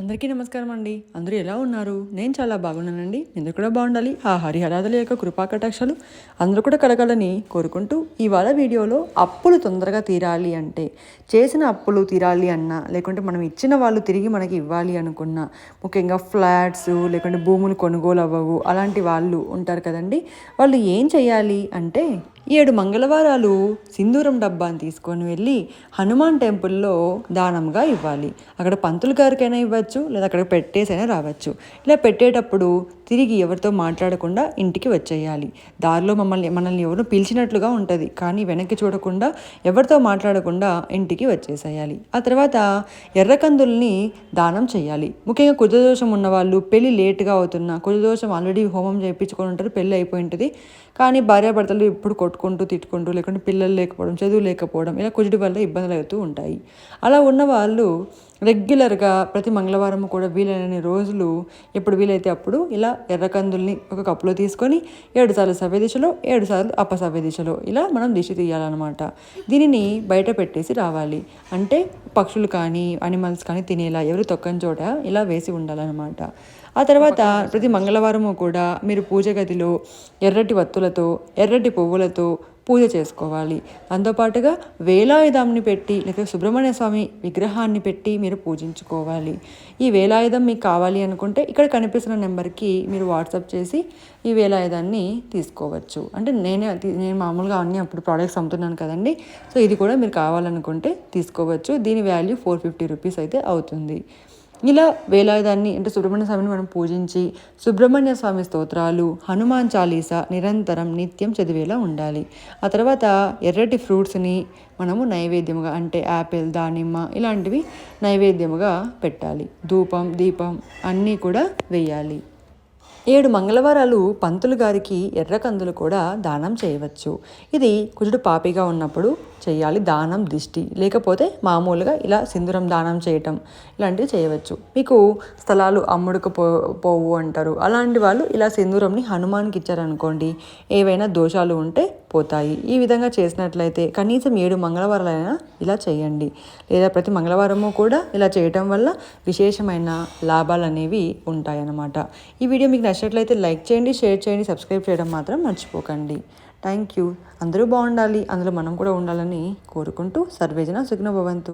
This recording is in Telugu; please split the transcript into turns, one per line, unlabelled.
అందరికీ నమస్కారం అండి. అందరూ ఎలా ఉన్నారు? నేను చాలా బాగున్నానండి. మీరు కూడా బాగుండాలి. ఆ హరిహరాదుల యొక్క కృపా కటాక్షాలు అందరూ కూడా కలగాలని కోరుకుంటూ ఇవాళ వీడియోలో అప్పులు తొందరగా తీరాలి అంటే చేసిన అప్పులు తీరాలి అన్నా లేకుంటే మనం ఇచ్చిన వాళ్ళు తిరిగి మనకి ఇవ్వాలి అనుకున్నా ముఖ్యంగా ఫ్లాట్స్ లేకుంటే భూములు కొనుగోలు అవ్వవు అలాంటి వాళ్ళు ఉంటారు కదండి. వాళ్ళు ఏం చేయాలి అంటే ఏడు మంగళవారాలు సింధూరం డబ్బాని తీసుకొని వెళ్ళి హనుమాన్ టెంపుల్లో దానంగా ఇవ్వాలి. అక్కడ పంతులు గారికైనా ఇవ్వచ్చు లేదా అక్కడ పెట్టేసైనా రావచ్చు. ఇలా పెట్టేటప్పుడు తిరిగి ఎవరితో మాట్లాడకుండా ఇంటికి వచ్చేయాలి. దారిలో మమ్మల్ని మనల్ని ఎవరు పిలిచినట్లుగా ఉంటుంది. కానీ వెనక్కి చూడకుండా ఎవరితో మాట్లాడకుండా ఇంటికి వచ్చేసేయాలి. ఆ తర్వాత ఎర్రకందుల్ని దానం చేయాలి. ముఖ్యంగా కుజదోషం ఉన్నవాళ్ళు పెళ్ళి లేట్గా అవుతున్నా కుజదోషం ఆల్రెడీ హోమం చేయించుకొని ఉంటారు పెళ్ళి అయిపోయి ఉంటుంది. కానీ భార్యాభర్తలు ఇప్పుడు కొట్టుకుంటూ తిట్టుకుంటూ లేకుంటే పిల్లలు లేకపోవడం చదువు లేకపోవడం ఇలా కుజుడి వల్ల ఇబ్బందులు అవుతూ ఉంటాయి. అలా ఉన్న వాళ్ళు రెగ్యులర్గా ప్రతి మంగళవారం కూడా వీలైన రోజులు ఎప్పుడు వీలైతే అప్పుడు ఇలా ఎర్రకందుల్ని ఒక కప్పులో తీసుకొని ఏడు సార్లు సవ్య దిశలో ఏడు సార్లు అపసవ్య దిశలో ఇలా మనం దిశ తీయాలన్నమాట. దీనిని బయట పెట్టేసి రావాలి. అంటే పక్షులు కానీ అనిమల్స్ కానీ తినేలా ఎవరు తొక్కని చోట ఇలా వేసి ఉండాలన్నమాట. ఆ తర్వాత ప్రతి మంగళవారము కూడా మీరు పూజ గదిలో ఎర్రటి వత్తులతో ఎర్రటి పువ్వులతో పూజ చేసుకోవాలి. దాంతోపాటుగా వేలాయుధాన్ని పెట్టి లేకపోతే సుబ్రహ్మణ్య స్వామి విగ్రహాన్ని పెట్టి మీరు పూజించుకోవాలి. ఈ వేలాయుధం మీకు కావాలి అనుకుంటే ఇక్కడ కనిపిస్తున్న నెంబర్కి మీరు వాట్సాప్ చేసి ఈ వేలాయుధాన్ని తీసుకోవచ్చు. అంటే నేనే నేను మామూలుగా అన్ని అప్పుడు ప్రోడక్ట్స్ అమ్ముతున్నాను కదండి. సో ఇది కూడా మీరు కావాలనుకుంటే తీసుకోవచ్చు. దీని వాల్యూ ఫోర్ ఫిఫ్టీ రూపీస్ అయితే అవుతుంది. ఇలా వేలాయుధాన్ని అంటే సుబ్రహ్మణ్య స్వామిని మనం పూజించి సుబ్రహ్మణ్య స్వామి స్తోత్రాలు హనుమాన్ చాలీసా నిరంతరం నిత్యం చదివేలా ఉండాలి. ఆ తర్వాత ఎర్రటి ఫ్రూట్స్ని మనము నైవేద్యముగా అంటే యాపిల్ దానిమ్మ ఇలాంటివి నైవేద్యముగా పెట్టాలి. ధూపం దీపం అన్నీ కూడా వేయాలి. ఏడు మంగళవారాలు పంతులు గారికి ఎర్రకందులు కూడా దానం చేయవచ్చు. ఇది కుజుడు పాపిగా ఉన్నప్పుడు చేయాలి దానం దిష్టి. లేకపోతే మామూలుగా ఇలా సింధూరం దానం చేయటం ఇలాంటివి చేయవచ్చు. మీకు స్థలాలు అమ్ముడుకు పో పోవు అంటారు. అలాంటి వాళ్ళు ఇలా సింధూరంని హనుమాన్కి ఇచ్చారనుకోండి ఏవైనా దోషాలు ఉంటే పోతాయి. ఈ విధంగా చేసినట్లయితే కనీసం ఏడు మంగళవారాలైనా ఇలా చేయండి. లేదా ప్రతి మంగళవారము కూడా ఇలా చేయటం వల్ల విశేషమైన లాభాలు అనేవి ఉంటాయన్నమాట. ఈ వీడియో మీకు నచ్చినట్లయితే లైక్ చేయండి షేర్ చేయండి సబ్స్క్రైబ్ చేయడం మాత్రం మర్చిపోకండి. థ్యాంక్ యూ అందరూ బాగుండాలి. అందులో మనం కూడా ఉండాలని కోరుకుంటూ సర్వేజన సుగ్న భవంతు.